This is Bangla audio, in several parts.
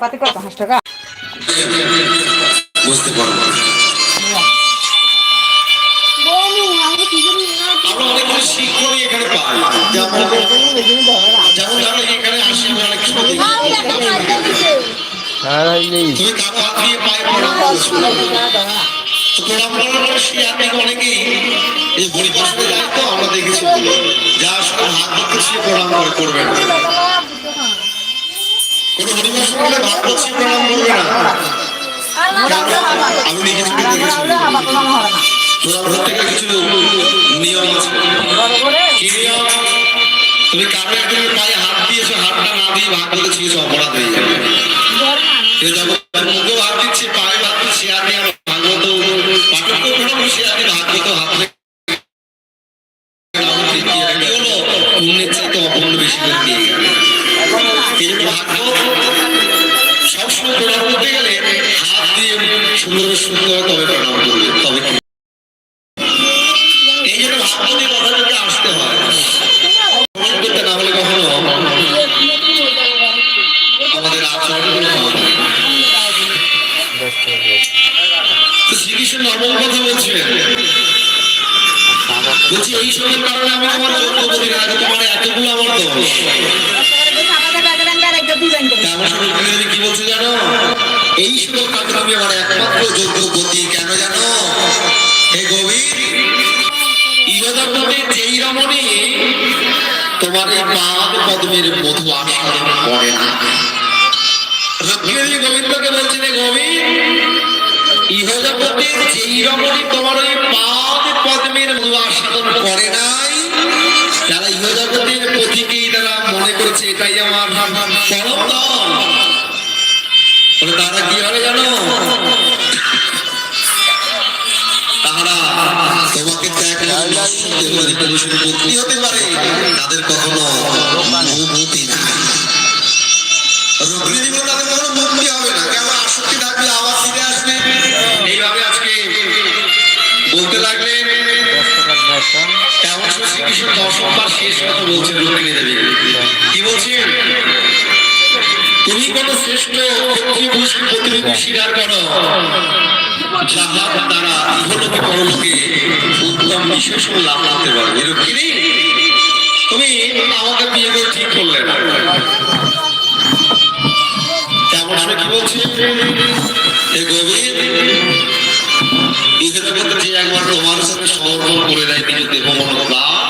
পাতি কত? পাঁচ টাকা? বুঝতে পারব অনেকেই এই গরিব যায় তো আমরা দেখেছি। যা হাত ধরতে নিয়ম তুমি কারও পায়ে হাত দিয়েছ হাতটা না দিয়ে ভাত বলে ছিঁড়েছো অপরাধ হয়ে যাবে মুখেও হাত দিচ্ছে পায়ে হাত দিচ্ছে হাত দিয়ে ভাগবত ভাগবত হাত সুন্দর সুন্দর তবে প্রণাম করবে তবে এই জন্য ভাগবতের কথা আসতে হয়। প্রণাম করতে না হলে কখনো আমাদের আচরণগুলো ভালো থাকে না। তো শ্রীকৃষ্ণ নর্মাল কথা বলছিলেন বলছি এই সবের কারণে আমি আমার যোগ্য করি না তোমার এতগুলো আমার দোষ। তেমন কি বলছো জানো? এই কারণে আমি আমার একমাত্র যোগ্য গতি কেন জানো? হে গোবিন্দ ইহজগতে যেই রমণী, তোমার এই পাদ পদ্মের মধু আস্বাদন করে না। রত্নদেবী গোবিন্দকে বলছেন "হে গোবিন্দ ইহজগতে যেই রমণী তোমার ওই পাদ পদ্মের মধু আস্বাদন করে নাই? তারা ইহজগতের পথিকেই তারা মনে করেছে, এটাই আমার পরম তারা কি হবে জানো? তাহারা তোমাকে ত্যাগ করে পুরুষের পত্নী হতে পারে তাদের কখনো মুক্তি না। রোগী জীবন তাদের কখনো মুক্তি হবে না। কেমন আসক্তি থাকবে আবার ফিরে আসবে? এইভাবে আজকে বলতে লাগলেন কেমন শ্রীকৃষ্ণ দশমবার শেষ কথা বলছেন রুক্মিণী দেবী। কি বলছেন? শ্রেষ্ঠ পারবে রুক্মিণী তুমি আমাকে ঠিক করলে না। কেমন কি বলছি? হে গোবিন্দ ইহতে যে একবার সাথে সমর্পণ করে দেয় তিনি দেব মনোপ্রাণ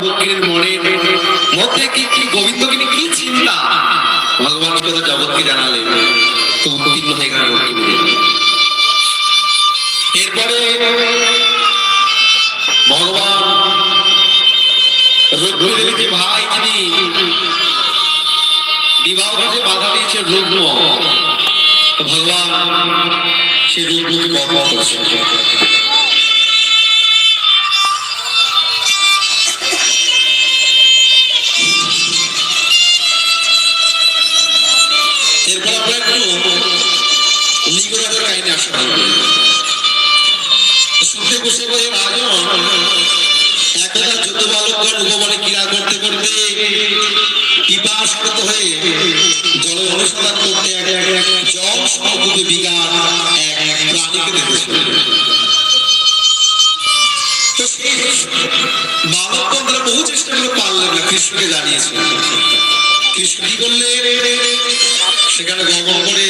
আজকে ভগবান দক্ষিণের মনে। মধ্যে কি কি গোবিন্দকে নিয়ে কি চিন্তা? ভগবান কথা জগৎকে জানালেন, তো উত্তীর্ণ হয়ে গেল এরপরে ভগবান রুক্মিণী দেবীকে ভাই যিনি বিবাহ কাজে বাধা দিয়েছে রুগ্ন ভগবান সে রুগ্নকে বর্ণ করেছেন। কাহিনী আসা শুনতে বসে রাজন একদা যুদ্ধ বালকগণ করতে করতে হয়ে জল অনুসন্ধান করতে এক জল এক প্রাণীকে দেখেছিল বহু চেষ্টা করে পারলেন না, কৃষ্ণকে জানিয়েছিল কৃষ্ণ কি করলেন সেখানে গমন করে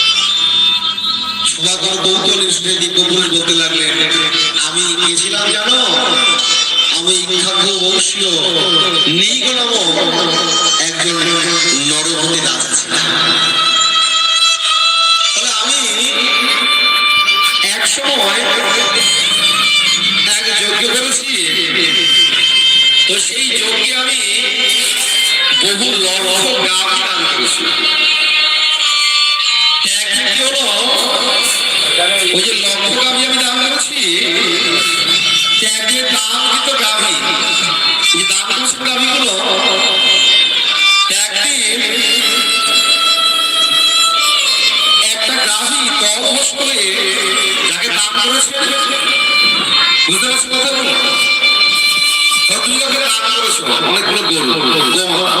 সভাকর কৌতূহলী শুনে দিব্যপুরুষ বলতে লাগলেন আমি গেছিলাম জানো? আমি ইক্ষাক্ষ বংশীয় নীগ একজন নরপতি দাস আমি এক সময় এক যজ্ঞ করেছি তো সেই যজ্ঞে আমি বহু লক্ষ গাছ দান করেছি। ওই যে লক্ষ গাভী আমি একদিন দাম কিন্তু গাভী। এই তলবস করে যাকে দান করেছে, বুঝতে পারছ দান করেছ, অনেকগুলো গরু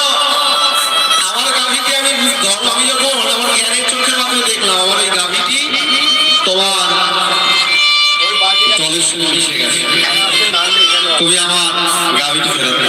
তুমি আমার গাভীটি ফেরত